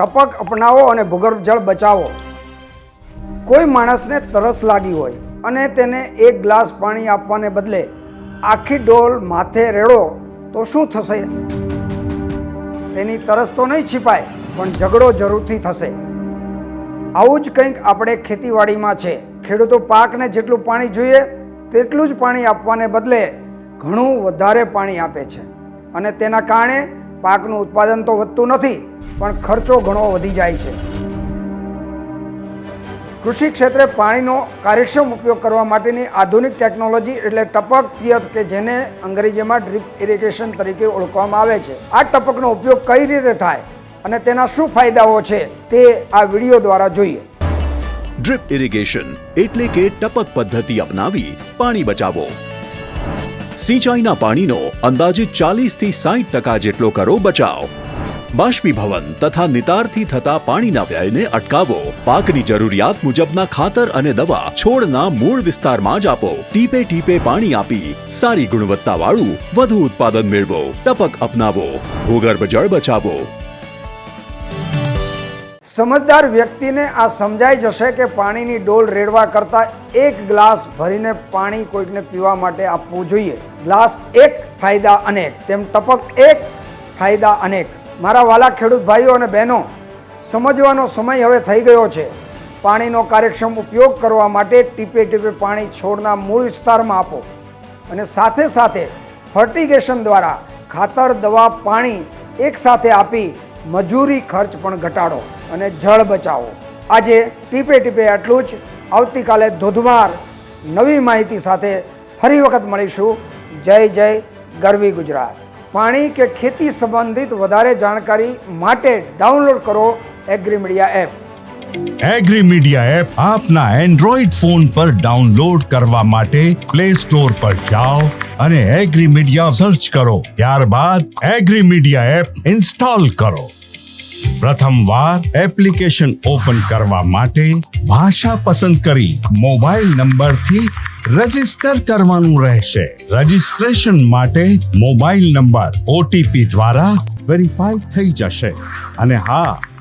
ટપક અપનાવો અને ભૂગર્ભ જળ બચાવો. કોઈ માણસને તરસ લાગી હોય અને તેને એક ગ્લાસ પાણી આપવાને બદલે આખી ડોલ માથે રેડો, તો શું થશે? તેની તરસ તો નહીં છીપાય, પણ ઝઘડો જરૂરથી થશે. આવું જ કંઈક આપણે ખેતીવાડીમાં છે. ખેડૂતો પાકને જેટલું પાણી જોઈએ, તેટલું જ પાણી આપવાને બદલે ઘણું વધારે પાણી આપે છે. અને તેના કારણે પાકનું ઉત્પાદન તો વધતું નથી, પણ ખર્ચો ઘણો વધી જાય છે. કૃષિ ક્ષેત્રે પાણીનો કાર્યક્ષમ ઉપયોગ કરવા માટેની આધુનિક ટેકનોલોજી એટલે ટપક પિયત કે જેને અંગ્રેજીમાં ડ્રીપ ઇરિગેશન તરીકે ઓળખવામાં આવે છે. આ ટપકનો ઉપયોગ કઈ રીતે થાય અને તેના શું ફાયદાઓ છે તે આ વીડિયો દ્વારા જોઈએ. ડ્રીપ ઇરિગેશન એટલે કે ટપક પદ્ધતિ અપનાવી પાણી બચાવો. સિંચાઈના પાણીનો અંદાજિત ચાલીસથી સાઠ ટકા જેટલો કરો બચાવ. બાષ્પીભવન તથા નિતારથી થતા પાણીના વ્યયને અટકાવો. પાકની જરૂરિયાત મુજબના ખાતર અને દવા છોડના મૂળ વિસ્તારમાં જ આપો. ટીપે ટીપે પાણી આપી સારી ગુણવત્તાવાળું વધુ ઉત્પાદન મેળવો. ટપક અપનાવો. ભૂગર્ભ જળ બચાવો. સમજદાર વ્યક્તિને આ સમજાઈ જશે કે પાણીની ડોલ રેડવા કરતાં એક ગ્લાસ ભરીને પાણી કોઈકને પીવા માટે આપવું જોઈએ. ગ્લાસ એક, ફાયદા અનેક. તેમ ટપક એક, ફાયદા અનેક. મારા વાલા ખેડૂત ભાઈઓ અને બહેનો, સમજવાનો સમય હવે થઈ ગયો છે. પાણીનો કાર્યક્ષમ ઉપયોગ કરવા માટે ટીપે ટીપે પાણી છોડના મૂળ વિસ્તારમાં આપો. અને સાથે સાથે ફર્ટિગેશન દ્વારા ખાતર, દવા, પાણી એકસાથે આપી મજૂરી ખર્ચ પણ ઘટાડો. અને જળ બચાવો. આજે ટીપે ટીપે આટલું જ. આવતીકાલે ધોધમાર નવી માહિતી સાથે ફરી વખત મળીશું. જય જય ગરવી ગુજરાત. પાણી કે ખેતી સંબંધિત વધારે જાણકારી માટે ડાઉનલોડ કરો agri media app. Agri media app આપના એન્ડ્રોઈડ ફોન પર ડાઉનલોડ કરવા માટે પ્લે સ્ટોર પર જાઓ અને એગ્રી મીડિયા સર્ચ કરો. ત્યારબાદ એગ્રી મીડિયા એપ ઇન્સ્ટોલ કરો. પ્રથમ વાર એપ્લિકેશન ઓપન કરવા માટે ભાષા પસંદ કરી મોબાઈલ નંબરથી રજિસ્ટર કરવાનું રહેશે. રજીસ્ટ્રેશન માટે મોબાઈલ નંબર ઓટીપી દ્વારા વેરીફાઈ થઈ જશે. અને હા